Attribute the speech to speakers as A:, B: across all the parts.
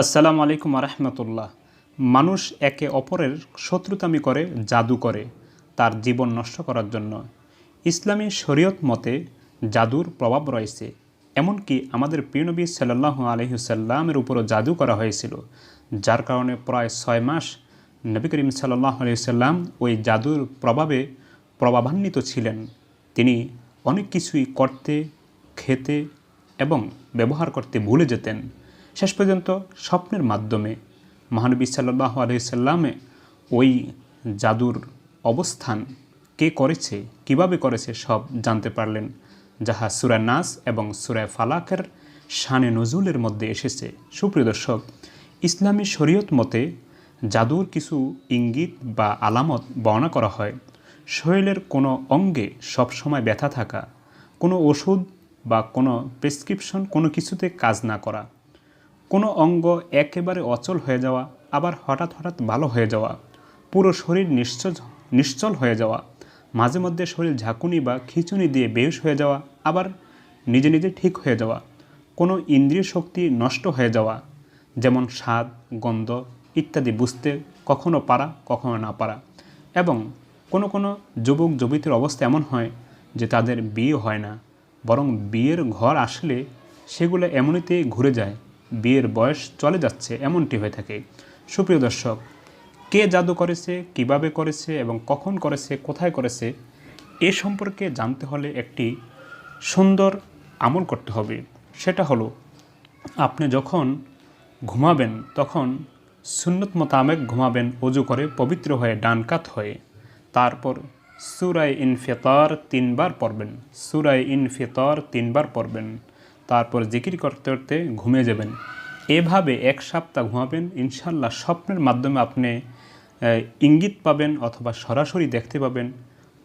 A: আসসালামু আলাইকুম রহমতুল্লাহ মানুষ একে অপরের শত্রুতামি করে, জাদু করে, তার জীবন নষ্ট করার জন্য। ইসলামী শরীয়ত মতে জাদুর প্রভাব রয়েছে। এমনকি আমাদের প্রিয়নবী সাল্লাহ আলহিসাল্লামের উপরও জাদু করা হয়েছিল, যার কারণে প্রায় ছয় মাস নবী করিম সাল্লাহ আলহিসাল্লাম ওই জাদুর প্রভাবে প্রভাবান্বিত ছিলেন। তিনি অনেক কিছুই করতে, খেতে এবং ব্যবহার করতে ভুলে যেতেন। শেষ পর্যন্ত স্বপ্নের মাধ্যমে মহানবী সাল্লাহ আলহিসাল্লামে ওই জাদুর অবস্থান কে করেছে, কীভাবে করেছে সব জানতে পারলেন, যাহা সুরা নাস এবং সুরায় ফালাকের শানে নজুলের মধ্যে এসেছে। সুপ্রিয় দর্শক, ইসলামী শরীয়ত মতে জাদুর কিছু ইঙ্গিত বা আলামত বর্ণনা করা হয়। শরীরের কোনো অঙ্গে সবসময় ব্যথা থাকা, কোনো ওষুধ বা কোনো প্রেসক্রিপশন কোনো কিছুতে কাজ না করা কোনো অঙ্গ একেবারে অচল হয়ে যাওয়া, আবার হঠাৎ হঠাৎ ভালো হয়ে যাওয়া, পুরো শরীর নিশ্চল নিশ্চল হয়ে যাওয়া, মাঝে মধ্যে শরীর ঝাঁকুনি বা খিচুনি দিয়ে বেহুশ হয়ে যাওয়া, আবার নিজে নিজে ঠিক হয়ে যাওয়া, কোনো ইন্দ্রিয় শক্তি নষ্ট হয়ে যাওয়া, যেমন স্বাদ, গন্ধ ইত্যাদি বুঝতে কখনো পারা, কখনো না পারা। এবং কোনো কোনো যুবক যুবতীর অবস্থা এমন হয় যে তাদের বিয়ে হয় না, বরং বিয়ের ঘর আসলে সেগুলো এমনিতেই ঘুরে যায়। বিয়ের বয়স চলে যাচ্ছে এমনটি হয়ে থাকে। সুপ্রিয় দর্শক, কে জাদু করেছে, কীভাবে করেছে এবং কখন করেছে, কোথায় করেছে, এ সম্পর্কে জানতে হলে একটি সুন্দর আমল করতে হবে। সেটা হলো, আপনি যখন ঘুমাবেন, তখন সুন্নত মোতাবেক ঘুমাবেন, অজু করে পবিত্র হয়ে ডানকাত হয়ে। তারপর সুরায় ইনফেতর তিনবার পড়বেন। সুরায় ইনফেতর তিনবার পড়বেন। তারপর জিকির করতে করতে ঘুমিয়ে যাবেন। এভাবে এক সপ্তাহ ঘুমাবেন ইনশাল্লাহ স্বপ্নের মাধ্যমে আপনি ইঙ্গিত পাবেন অথবা সরাসরি দেখতে পাবেন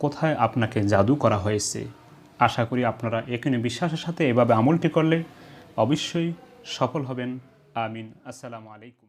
A: কোথায় আপনাকে জাদু করা হয়েছে। আশা করি আপনারা এখানে বিশ্বাসের সাথে এভাবে আমলটি করলে অবশ্যই সফল হবেন। আমিন। আসসালামু আলাইকুম।